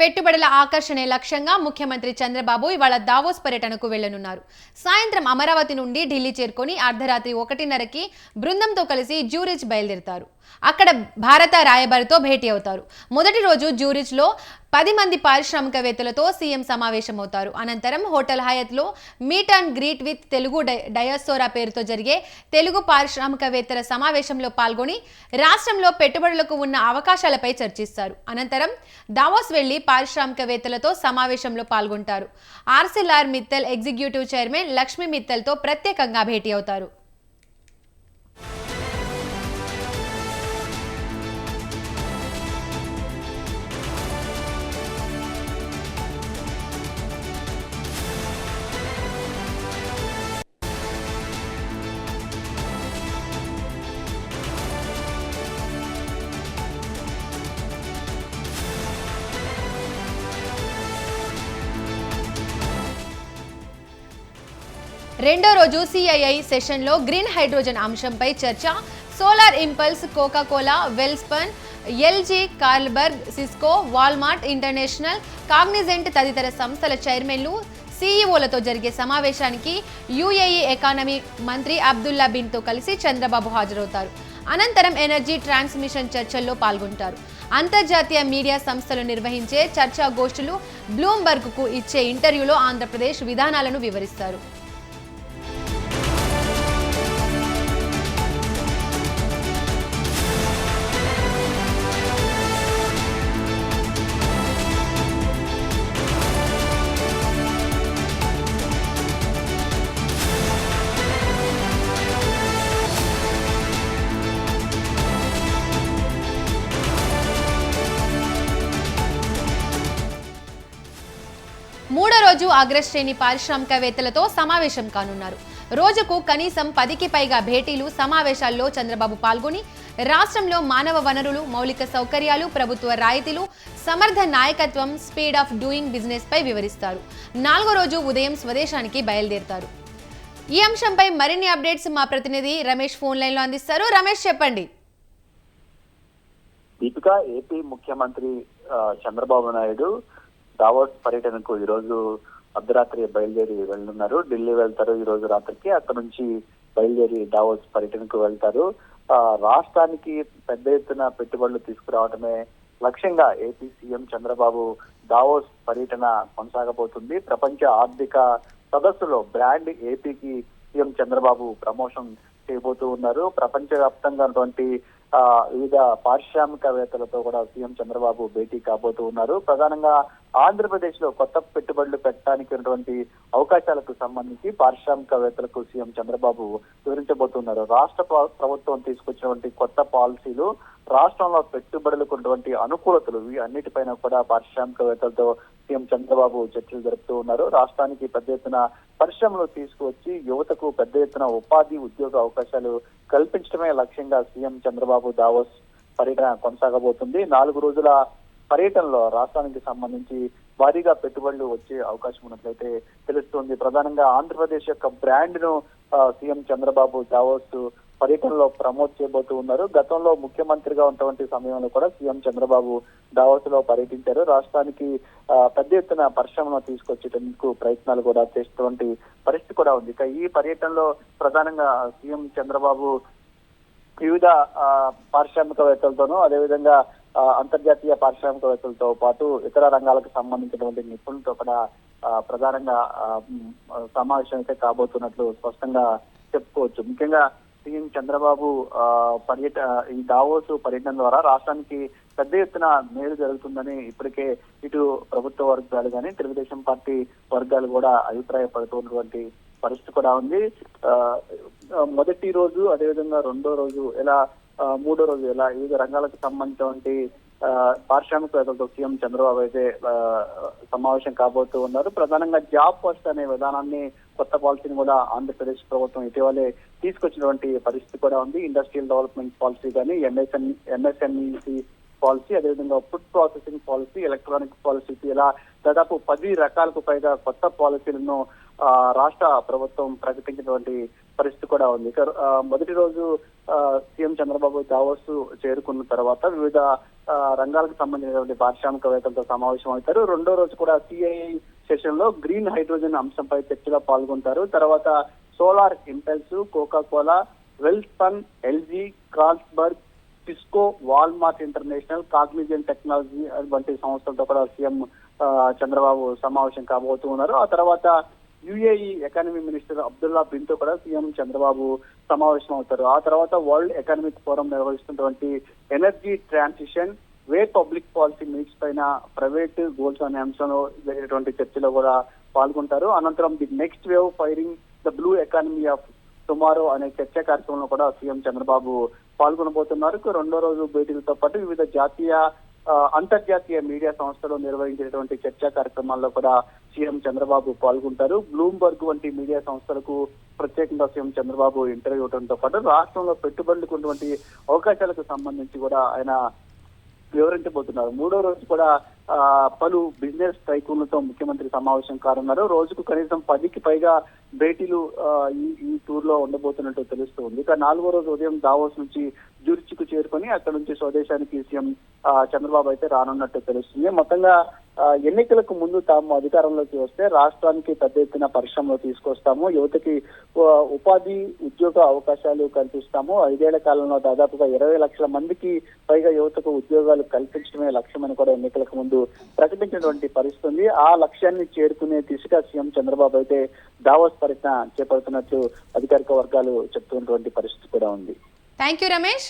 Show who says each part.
Speaker 1: పెట్టుబడుల ఆకర్షణే లక్ష్యంగా ముఖ్యమంత్రి చంద్రబాబు ఇవాళ దావోస్ పర్యటనకు వెళ్ళనున్నారు సాయంత్రం అమరావతి నుండి ఢిల్లీ చేరుకొని అర్ధరాత్రి ఒకటిన్నరకి బృందంతో కలిసి జూరిచ్ బయలుదేరుతారు. అక్కడ భారత రాయబారితో భేటీ అవుతారు. మొదటి రోజు జ్యూరిచ్లో పది మంది పారిశ్రామికవేత్తలతో సీఎం సమావేశమవుతారు. అనంతరం hotel హయత్లో meet and greet with Telugu die పేరుతో జరిగే తెలుగు పారిశ్రామికవేత్తల సమావేశంలో పాల్గొని రాష్ట్రంలో పెట్టుబడులకు ఉన్న అవకాశాలపై చర్చిస్తారు. అనంతరం దావోస్ వెళ్ళి పారిశ్రామికవేత్తలతో సమావేశంలో పాల్గొంటారు. Arcelor Mittal executive chairman Lakshmi మిత్తల్తో ప్రత్యేకంగా భేటీ అవుతారు. రెండో రోజు సిఐఐ సెషన్లో గ్రీన్ హైడ్రోజన్ అంశంపై చర్చ. Solar impulse Coca Cola Welspun LG Carlsberg Cisco Walmart international Cognizant తదితర సంస్థల చైర్మన్లు సీఈఓలతో జరిగే సమావేశానికి యుఏఈ ఎకానమీ మంత్రి అబ్దుల్లా బిన్తో కలిసి చంద్రబాబు హాజరవుతారు. అనంతరం ఎనర్జీ ట్రాన్స్మిషన్ చర్చల్లో పాల్గొంటారు. అంతర్జాతీయ మీడియా సంస్థలు నిర్వహించే చర్చా గోష్ఠులు బ్లూంబర్గ్కు ఇచ్చే ఇంటర్వ్యూలో ఆంధ్రప్రదేశ్ విధానాలను వివరిస్తారు. అగ్రశ్రేణి పారిశ్రామికవేత్తలతో సమావేశం కానున్నారు. రోజుకు కనీసం పదికి పైగా భేటీలు సమావేశాల్లో చంద్రబాబు పాల్గొని రాష్ట్రంలో మానవ వనరులు మౌలిక సౌకర్యాలు ప్రభుత్వ రాయితీలు సమర్థ నాయకత్వం స్పీడ్ ఆఫ్ డూయింగ్ బిజినెస్ పై వివరిస్తారు. నాలుగో రోజు ఉదయం స్వదేశానికి బయలుదేరుతారు. ఈ అంశంపై మరిన్ని అప్డేట్స్ మా ప్రతినిధి రమేష్ ఫోన్ లైన్లో అందిస్తారు. రమేష్ చెప్పండి.
Speaker 2: దీపిక ఏపీ ముఖ్యమంత్రి చంద్రబాబు నాయుడు దావోస్ పర్యటనకు ఈ రోజు అర్ధరాత్రి బయలుదేరి వెళ్ళున్నారు. ఢిల్లీ వెళ్తారు ఈ రోజు రాత్రికి. అక్కడ నుంచి బయలుదేరి దావోస్ పర్యటనకు వెళ్తారు. ఆ, రాష్ట్రానికి పెద్ద ఎత్తున పెట్టుబడులు తీసుకురావడమే లక్ష్యంగా ఏపీ సీఎం చంద్రబాబు దావోస్ పర్యటన కొనసాగబోతుంది. ప్రపంచ ఆర్థిక సదస్సులో బ్రాండ్ ఏపీకి సీఎం చంద్రబాబు ప్రమోషన్ చేయబోతూ ఉన్నారు. ప్రపంచ వ్యాప్తంగా ఉన్నటువంటి ఆ, వివిధ పారిశ్రామికవేత్తలతో కూడా సీఎం చంద్రబాబు భేటీ కాబోతూ ఉన్నారు. ప్రధానంగా ఆంధ్రప్రదేశ్లో కొత్త పెట్టుబడులు పెట్టడానికి ఉన్నటువంటి అవకాశాలకు సంబంధించి పారిశ్రామికవేత్తలకు సీఎం చంద్రబాబు వివరించబోతున్నారు. రాష్ట్ర ప్రభుత్వం తీసుకొచ్చినటువంటి కొత్త పాలసీలు రాష్ట్రంలో పెట్టుబడులకు ఉన్నటువంటి అనుకూలతలు అన్నిటిపైన కూడా పారిశ్రామికవేత్తలతో సీఎం చంద్రబాబు చర్చలు జరుపుతూ ఉన్నారు. రాష్ట్రానికి పెద్ద ఎత్తున పరిశ్రమలు తీసుకువచ్చి యువతకు పెద్ద ఎత్తున ఉపాధి ఉద్యోగ అవకాశాలు కల్పించడమే లక్ష్యంగా సీఎం చంద్రబాబు దావోస్ పర్యటన కొనసాగబోతుంది. నాలుగు రోజుల పర్యటనలో రాష్ట్రానికి సంబంధించి భారీగా పెట్టుబడులు వచ్చే అవకాశం ఉన్నట్లయితే తెలుస్తుంది. ప్రధానంగా ఆంధ్రప్రదేశ్ యొక్క బ్రాండ్ను సీఎం చంద్రబాబు దావోస్ పర్యటనలో ప్రమోట్ చేయబోతూ ఉన్నారు. గతంలో ముఖ్యమంత్రిగా ఉన్నటువంటి సమయంలో కూడా సీఎం చంద్రబాబు దావోస్లో పర్యటించారు. రాష్ట్రానికి ఆ, పెద్ద ఎత్తున పరిశ్రమను తీసుకొచ్చేటందుకు ప్రయత్నాలు కూడా చేసేటువంటి పరిస్థితి కూడా ఉంది. ఇక ఈ పర్యటనలో ప్రధానంగా సీఎం చంద్రబాబు వివిధ ఆ, పారిశ్రామికవేత్తలతోనూ అదేవిధంగా ఆ, అంతర్జాతీయ పారిశ్రామికవేత్తలతో పాటు ఇతర రంగాలకు సంబంధించినటువంటి నిపుణులతో కూడా ఆ, ప్రధానంగా సమావేశం అయితే కాబోతున్నట్లు స్పష్టంగా చెప్పుకోవచ్చు. ముఖ్యంగా సీఎం చంద్రబాబు ఆ, పర్యట ఈ దావోసు పర్యటన ద్వారా రాష్ట్రానికి పెద్ద ఎత్తున మేలు జరుగుతుందని ఇప్పటికే ఇటు ప్రభుత్వ వర్గాలు కానీ తెలుగుదేశం పార్టీ వర్గాలు కూడా అభిప్రాయపడుతున్నటువంటి పరిస్థితి కూడా ఉంది. ఆ, మొదటి రోజు అదేవిధంగా రెండో రోజు ఇలా మూడో రోజు ఇలా వివిధ రంగాలకు సంబంధించినటువంటి ఆ, పారిశ్రామికవేత్తలతో సీఎం చంద్రబాబు అయితే సమావేశం కాబోతూ ఉన్నారు. ప్రధానంగా జాబ్ ఫస్ట్ అనే విధానాన్ని కొత్త పాలసీని కూడా ఆంధ్రప్రదేశ్ ప్రభుత్వం ఇటీవలే తీసుకొచ్చినటువంటి పరిస్థితి కూడా ఉంది. ఇండస్ట్రియల్ డెవలప్మెంట్ పాలసీ కానీ ఎంఎస్ఎం ఎంఎస్ఎంఈసి పాలసీ అదేవిధంగా food processing policy electronic policy ఇలా దాదాపు పది రకాలకు పైగా కొత్త పాలసీలను ఆ, రాష్ట్ర ప్రభుత్వం ప్రకటించినటువంటి పరిస్థితి కూడా ఉంది. ఇక ఆ, మొదటి రోజు ఆ, సీఎం చంద్రబాబు దావోస్ చేరుకున్న తర్వాత వివిధ రంగాలకు సంబంధించినటువంటి పారిశ్రామికవేత్తలతో సమావేశం అవుతారు రెండో రోజు కూడా సిఐఐ సెషన్లో గ్రీన్ హైడ్రోజన్ అంశంపై చర్చలో పాల్గొంటారు. తర్వాత solar impulse Coca Cola Welspun LG Carlsberg Cisco Walmart international Cognizant technology వంటి సంస్థలతో కూడా సీఎం చంద్రబాబు సమావేశం కాబోతూ ఉన్నారు. ఆ తర్వాత యుఏఈ ఎకానమీ మినిస్టర్ అబ్దుల్లా బిన్తో కూడా సీఎం చంద్రబాబు సమావేశం అవుతారు. ఆ తర్వాత వరల్డ్ ఎకనామిక్ ఫోరం నిర్వహిస్తున్నటువంటి energy transition way public policy meets పైన ప్రైవేట్ గోల్స్ అనే అంశంలో జరిగేటువంటి చర్చలో కూడా పాల్గొంటారు. అనంతరం the next wave firing the blue economy of tomorrow అనే చర్చా కార్యక్రమంలో కూడా సీఎం చంద్రబాబు పాల్గొనబోతున్నారు. రెండో రోజు భేటీలతో పాటు వివిధ జాతీయ అంతర్జాతీయ మీడియా సంస్థలు నిర్వహించేటువంటి చర్చా కార్యక్రమాల్లో కూడా సీఎం చంద్రబాబు పాల్గొంటారు. బ్లూంబర్గ్ వంటి మీడియా సంస్థలకు ప్రత్యేకంగా సీఎం చంద్రబాబు ఇంటర్వ్యూ ఇవ్వడంతో పాటు రాష్ట్రంలో పెట్టుబడులకు ఉన్నటువంటి అవకాశాలకు సంబంధించి కూడా ఆయన వివరించబోతున్నారు. మూడో రోజు కూడా ఆ, పలు బిజినెస్ టైకూన్లతో ముఖ్యమంత్రి సమావేశం కానున్నారు. రోజుకు కనీసం పదికి పైగా భేటీలు ఆ, ఈ ఈ టూర్లో ఉండబోతున్నట్టు తెలుస్తుంది. ఇక నాలుగో రోజు ఉదయం దావోస్ నుంచి జూరిచికు చేరుకొని అక్కడ నుంచి స్వదేశానికి సీఎం ఆ, చంద్రబాబు అయితే రానున్నట్టు తెలుస్తుంది. మొత్తంగా ఎన్నికలకు ముందు తాము అధికారంలోకి వస్తే రాష్ట్రానికి పెద్ద ఎత్తున పరిశ్రమలు తీసుకొస్తాము యువతకి ఉపాధి ఉద్యోగ అవకాశాలు కల్పిస్తాము. ఐదేళ్ళ కాలంలో దాదాపుగా ఇరవై లక్షల మందికి పైగా యువతకు ఉద్యోగాలు కల్పించడమే లక్ష్యమని కూడా ఎన్నికలకు ముందు ప్రకటించినటువంటి పరిస్థితి ఉంది. ఆ లక్ష్యాన్ని చేరుకునే దిశగా సీఎం చంద్రబాబు అయితే దావోస్ పర్యటన చేపడుతున్నట్టు అధికారిక వర్గాలు చెప్తున్నటువంటి పరిస్థితి కూడా ఉంది.
Speaker 1: Thank you Ramesh